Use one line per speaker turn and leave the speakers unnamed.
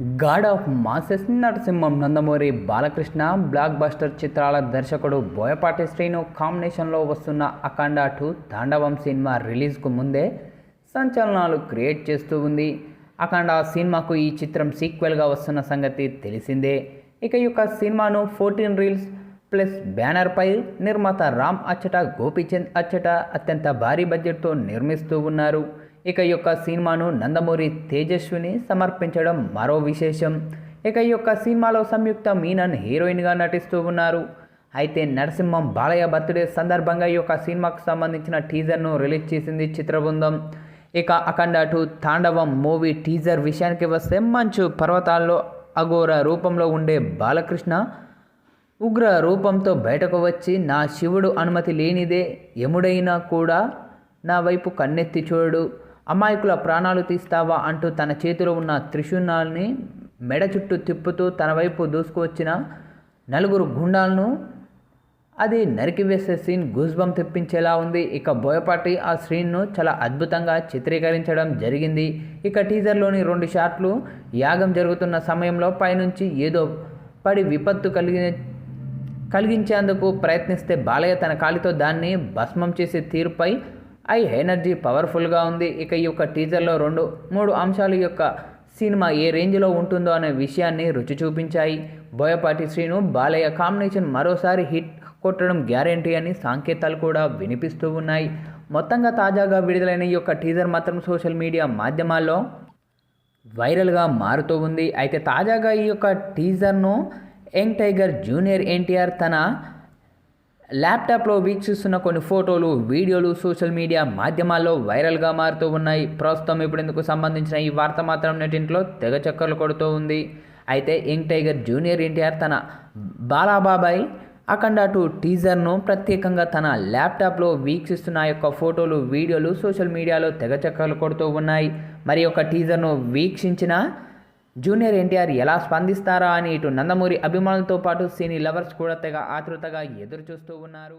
God of masses Narasimham Nandamuri Balakrishna blockbuster చిత్రాల దర్శకుడు బోయపాటి శ్రీను కాంబినేషన్లో వస్తున్న అఖండ టూ తాండవం సినిమా రిలీజ్కు ముందే సంచలనాలు క్రియేట్ చేస్తూ ఉంది. అఖండ సినిమాకు ఈ చిత్రం సీక్వెల్గా వస్తున్న సంగతి తెలిసిందే. ఇక యొక్క సినిమాను ఫోర్టీన్ రీల్స్ ప్లస్ బ్యానర్పై నిర్మాత రామ్ అచ్చట గోపీచంద్ అచ్చట అత్యంత భారీ బడ్జెట్తో నిర్మిస్తూ ఉన్నారు. ఇక ఈ యొక్క సినిమాను నందమూరి తేజస్విని సమర్పించడం మరో విశేషం. ఇక ఈ యొక్క సినిమాలో సంయుక్త మీనన్ హీరోయిన్గా నటిస్తూ ఉన్నారు. అయితే నరసింహం బాలయ్య బర్త్డే సందర్భంగా ఈ యొక్క సినిమాకు సంబంధించిన టీజర్ను రిలీజ్ చేసింది చిత్రబృందం. ఇక Akhanda two Tandavam movie teaser విషయానికి వస్తే మంచు పర్వతాల్లో అఘోర రూపంలో ఉండే బాలకృష్ణ ఉగ్ర రూపంతో బయటకు వచ్చి నా శివుడు అనుమతి లేనిదే యముడైనా కూడా నా వైపు కన్నెత్తి చూడు. అమాయకుల ప్రాణాలు తీస్తావా అంటూ తన చేతిలో ఉన్న త్రిశూనాల్ని మెడ చుట్టూ తిప్పుతూ తన వైపు దూసుకువచ్చిన నలుగురు గుండాలను అది నరికివేసే సీన్ గుజ్బం తెప్పించేలా ఉంది. ఇక బోయపాటి ఆ సీన్ను చాలా అద్భుతంగా చిత్రీకరించడం జరిగింది. ఇక టీజర్లోని రెండు షాట్లు యాగం జరుగుతున్న సమయంలో పైనుంచి ఏదో పడి విపత్తు కలిగి కలిగించేందుకు ప్రయత్నిస్తే బాలయ్య తన కాలితో దాన్ని భస్మం చేసే తీరుపై ఐ ఎనర్జీ పవర్ఫుల్గా ఉంది. ఇక ఈ యొక్క టీజర్లో రెండు మూడు అంశాలు యొక్క సినిమా ఏ రేంజ్లో ఉంటుందో అనే విషయాన్ని రుచి చూపించాయి. బోయపాటి శ్రీను బాలయ్య కాంబినేషన్ మరోసారి హిట్ కొట్టడం గ్యారంటీ అని సంకేతాలు కూడా వినిపిస్తూ ఉన్నాయి. మొత్తంగా తాజాగా విడుదలైన ఈ యొక్క టీజర్ మాత్రం సోషల్ మీడియా మాధ్యమాల్లో వైరల్గా మారుతూ ఉంది. అయితే తాజాగా ఈ యొక్క టీజర్ను యంగ్ టైగర్ జూనియర్ ఎన్టీఆర్ తన ల్యాప్టాప్లో వీక్షిస్తున్న కొన్ని ఫోటోలు వీడియోలు సోషల్ మీడియా మాధ్యమాల్లో వైరల్గా మారుతూ ఉన్నాయి. ప్రస్తుతం ఇప్పుడు ఇందుకు సంబంధించిన ఈ వార్త మాత్రం నెటింట్లో తెగ చక్కర్లు కొడుతూ ఉంది. అయితే యంగ్ టైగర్ జూనియర్ ఎన్టీఆర్ తన బాలాబాబాయ్ అఖండ టూ టీజర్ను ప్రత్యేకంగా తన ల్యాప్టాప్లో వీక్షిస్తున్న యొక్క ఫోటోలు వీడియోలు సోషల్ మీడియాలో తెగ చక్కర్లు కొడుతూ ఉన్నాయి. మరి యొక్క టీజర్ను వీక్షించిన జూనియర్ ఎన్టీఆర్ ఎలా స్పందిస్తారా అని ఇటు నందమూరి అభిమానులతో పాటు సినీ లవర్స్ కూడా తెగ ఆతృతగా ఎదురు చూస్తూ ఉన్నారు.